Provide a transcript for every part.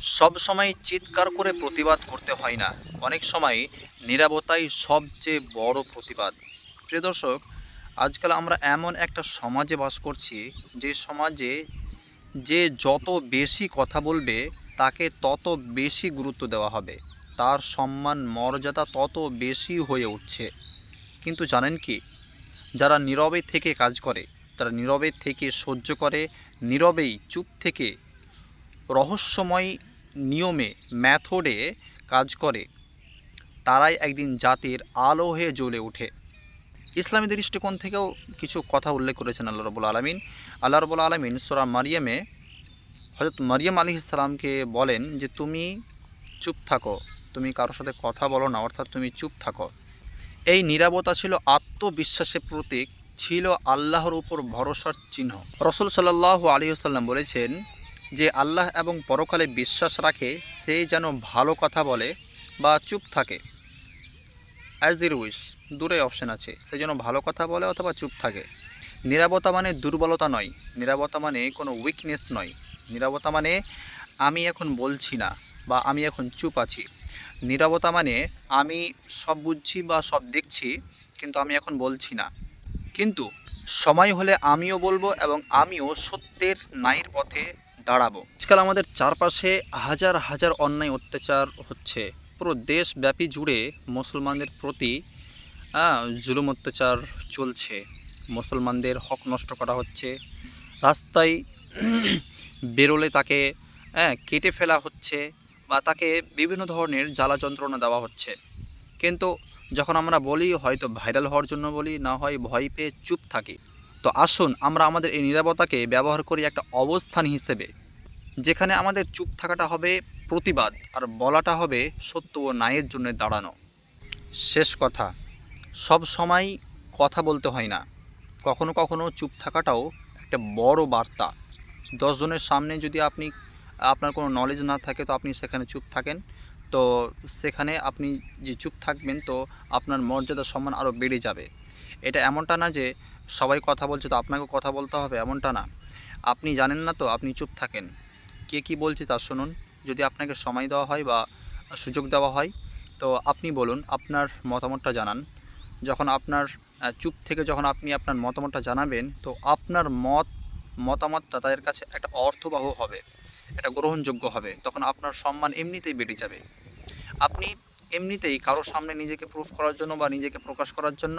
সব সময় চিৎকার করে প্রতিবাদ করতে হয় না। অনেক সময় নিরাপত্তাই সবচেয়ে বড় প্রতিবাদ। প্রিয় দর্শক, আজকাল আমরা এমন একটা সমাজে বাস করছি, যে সমাজে যে যত বেশি কথা বলবে, তাকে তত বেশি গুরুত্ব দেওয়া হবে। তার সম্মান, মর্যাদা তত বেশি হয়ে উঠছে। কিন্তু জানেন কি? যারা নীরবে থেকে কাজ করে, তারা নীরবে থেকে সহ্য করে, নীরবেই চুপ থেকে রহস্যময় নিয়মে ম্যাথডে কাজ করে। তারাই একদিন জাতির আলো হয়ে জ্বলে ওঠে। ইসলামী দৃষ্টিকোণ থেকেও কিছু কথা উল্লেখ করেছেন আল্লাহ রবুল আলমিন। আল্লাহ রবুল আলমিন সোরা মারিয়ামে হজরত মারিয়াম আলী ইসলামকে বলেন যে, তুমি চুপ থাকো। তুমি কারোর সাথে কথা বলো না, অর্থাৎ তুমি চুপ থাকো। এই নিরাপত্তা ছিল আত্মবিশ্বাসের প্রতীক, ছিল আল্লাহর উপর ভরসার চিহ্ন। রসুল সাল্লাহ আলী সাল্লাম বলেছেন যে আল্লাহ এবং পরকালে বিশ্বাস রাখে, সে যেন ভালো কথা বলে বা চুপ থাকে। অ্যাজ ইর উইশ দূরে অপশান আছে। সে যেন ভালো কথা বলে অথবা চুপ থাকে। নিরাপত্তা মানে দুর্বলতা নয়। নিরাপত্তা মানে কোনো উইকনেস নয়। নিরাপত্তা মানে আমি এখন বলছি না বা আমি এখন চুপ আছি। নিরাপত্তা মানে আমি সব বুঝছি বা সব দেখছি, কিন্তু আমি এখন বলছি না। কিন্তু সময় হলে আমিও বলব এবং আমিও সত্যের নাইর পথে দাঁড়াবো। আজকাল আমাদের চারপাশে হাজার হাজার অন্যায় অত্যাচার হচ্ছে। পুরো দেশব্যাপী জুড়ে মুসলমানদের প্রতি জুলুম অত্যাচার চলছে। মুসলমানদের হক নষ্ট করা হচ্ছে। রাস্তায় বেরোলে তাকে হ্যাঁ, কেটে ফেলা হচ্ছে বা তাকে বিভিন্ন ধরনের জ্বালা যন্ত্রণা দেওয়া হচ্ছে। কিন্তু যখন আমরা বলি হয়তো ভাইরাল হওয়ার জন্য বলি না হয় ভয় পেয়ে চুপ থাকি। তো আসুন আমরা আমাদের এই নিরাপত্তাকে ব্যবহার করি একটা অবস্থান হিসেবে, যেখানে আমাদের চুপ থাকাটা হবে প্রতিবাদ আর বলাটা হবে সত্য ও ন্যায়ের জন্য দাঁড়ানো। শেষ কথা, সব সময় কথা বলতে হয় না। কখনো কখনো চুপ থাকাটাও একটা বড় বার্তা। দশজনের সামনে যদি আপনি, আপনার কোনো নলেজ না থাকে তো আপনি সেখানে চুপ থাকেন। তো সেখানে আপনি যে চুপ থাকবেন তো আপনার মর্যাদা সম্মান আরও বেড়ে যাবে। এটা এমনটা না যে সবাই কথা বলছে তো আপনাকেও কথা বলতে হবে, এমনটা না। আপনি জানেন না তো, আপনি চুপ থাকেন। কে কি বলছে তা শুনুন। যদি আপনাকে সময় দেওয়া হয় বা সুযোগ দেওয়া হয়, তো আপনি বলুন, আপনার মতামতটা জানান। যখন আপনার চুপ থেকে যখন আপনি আপনার মতামতটা জানাবেন, তো আপনার মত, মতামতটা তাদের কাছে একটা অর্থবহ হবে এটা গ্রহণযোগ্য হবে। তখন আপনার সম্মান এমনিতেই বেড়ে যাবে। আপনি এমনিতেই কারোর সামনে নিজেকে প্রুফ করার জন্য বা নিজেকে প্রকাশ করার জন্য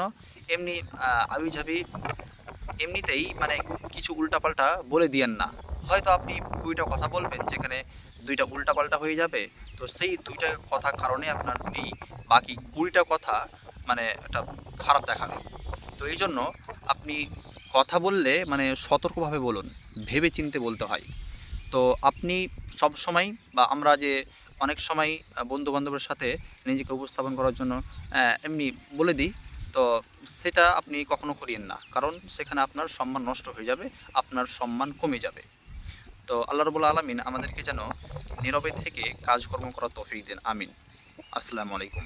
এমনি আবিঝাবি, এমনিতেই মানে কিছু উল্টাপাল্টা বলে দিয়েন না। হয়তো আপনি দুইটা কথা বলবেন যেখানে দুইটা উল্টাপাল্টা হয়ে যাবে। তো সেই দুইটা কথা কারণে আপনার এই বাকি কুড়িটা কথা মানে একটা খারাপ দেখাবে। তো এই জন্য আপনি কথা বললে মানে সতর্কভাবে বলুন ভেবে চিনতে বলতে হয়। তো আপনি সব সময় বা আমরা যে অনেক সময় বন্ধু বান্ধবের সাথে নিজেকে উপস্থাপন করার জন্য এমনি বলে দিই। তো সেটা আপনি কখনো করিয়েন না। কারণ সেখানে আপনার সম্মান নষ্ট হয়ে যাবে, আপনার সম্মান কমে যাবে। তো আল্লাহ রবুল আলমিন আমাদেরকে যেন নীরবে থেকে কাজকর্ম করার তৌফিক দেন। আমিন। আসসালামু আলাইকুম।